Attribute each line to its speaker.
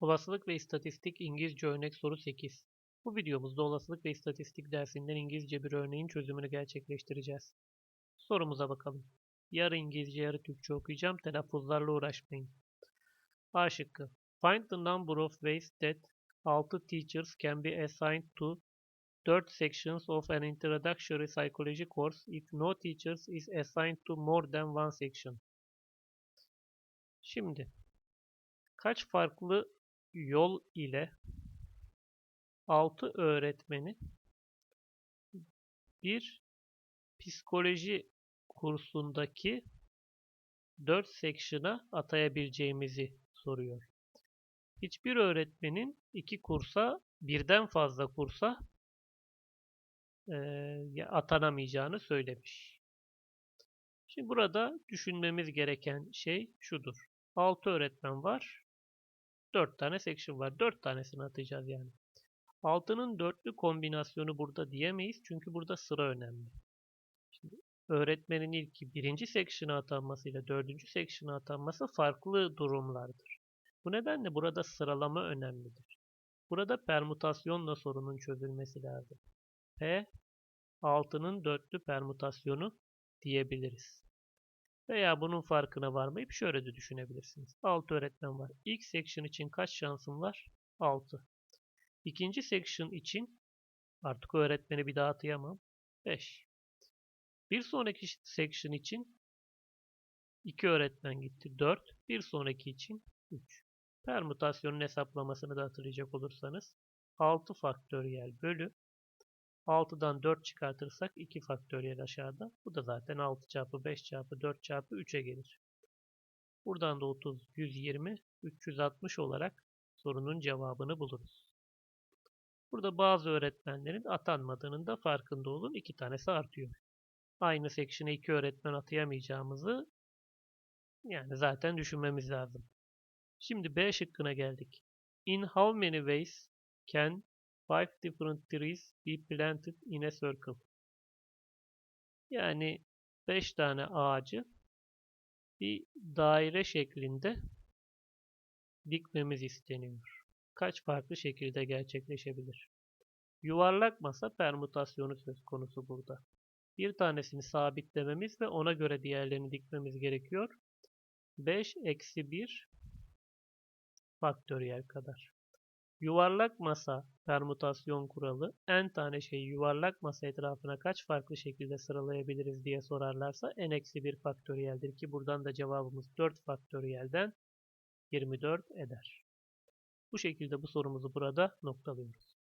Speaker 1: Olasılık ve İstatistik İngilizce Örnek Soru 8. Bu videomuzda olasılık ve istatistik dersinden İngilizce bir örneğin çözümünü gerçekleştireceğiz. Sorumuza bakalım. Yarı İngilizce yarı Türkçe okuyacağım. Telaffuzlarla uğraşmayın. A şıkkı. Find the number of ways that 6 teachers can be assigned to 4 sections of an introductory psychology course if no teachers is assigned to more than one section. Şimdi kaç farklı yol ile 6 öğretmeni bir psikoloji kursundaki 4 section'a atayabileceğimizi soruyor. Hiçbir öğretmenin iki kursa birden fazla kursa e, atanamayacağını söylemiş. Şimdi burada düşünmemiz gereken şey şudur. 6 öğretmen var. 4 tane section var. 4 tanesini atacağız yani. 6'nın dörtlü kombinasyonu burada diyemeyiz. Çünkü burada sıra önemli. Şimdi öğretmenin ilki birinci section'a atanmasıyla dördüncü section'a atanması farklı durumlardır. Bu nedenle burada sıralama önemlidir. Burada permütasyonla sorunun çözülmesi lazım. P 6'nın dörtlü permütasyonu diyebiliriz. Veya bunun farkına varmayıp şöyle de düşünebilirsiniz. 6 öğretmen var. İlk section için kaç şansım var? 6. İkinci section için artık öğretmeni bir daha atayamam. 5. Bir sonraki section için 2 öğretmen gitti. 4. Bir sonraki için 3. Permütasyonun hesaplamasını da hatırlayacak olursanız 6 faktöriyel bölü 6'dan 4 çıkartırsak 2 faktöriyel aşağıda. Bu da zaten 6 çarpı 5 çarpı 4 çarpı 3'e gelir. Buradan da 30, 120, 360 olarak sorunun cevabını buluruz. Burada bazı öğretmenlerin atanmadığının da farkında olun. İki tanesi artıyor. Aynı section'a iki öğretmen atayamayacağımızı yani zaten düşünmemiz lazım. Şimdi B şıkkına geldik. In how many ways can five different trees be planted in a circle? Yani 5 tane ağacı bir daire şeklinde dikmemiz isteniyor. Kaç farklı şekilde gerçekleşebilir? Yuvarlak masa permütasyonu söz konusu burada. Bir tanesini sabitlememiz ve ona göre diğerlerini dikmemiz gerekiyor. 5 eksi 1 faktöriyel kadar. Yuvarlak masa permütasyon kuralı n tane şeyi yuvarlak masa etrafına kaç farklı şekilde sıralayabiliriz diye sorarlarsa n eksi 1 faktöriyeldir ki buradan da cevabımız 4 faktöriyelden 24 eder. Bu şekilde bu sorumuzu burada noktalıyoruz.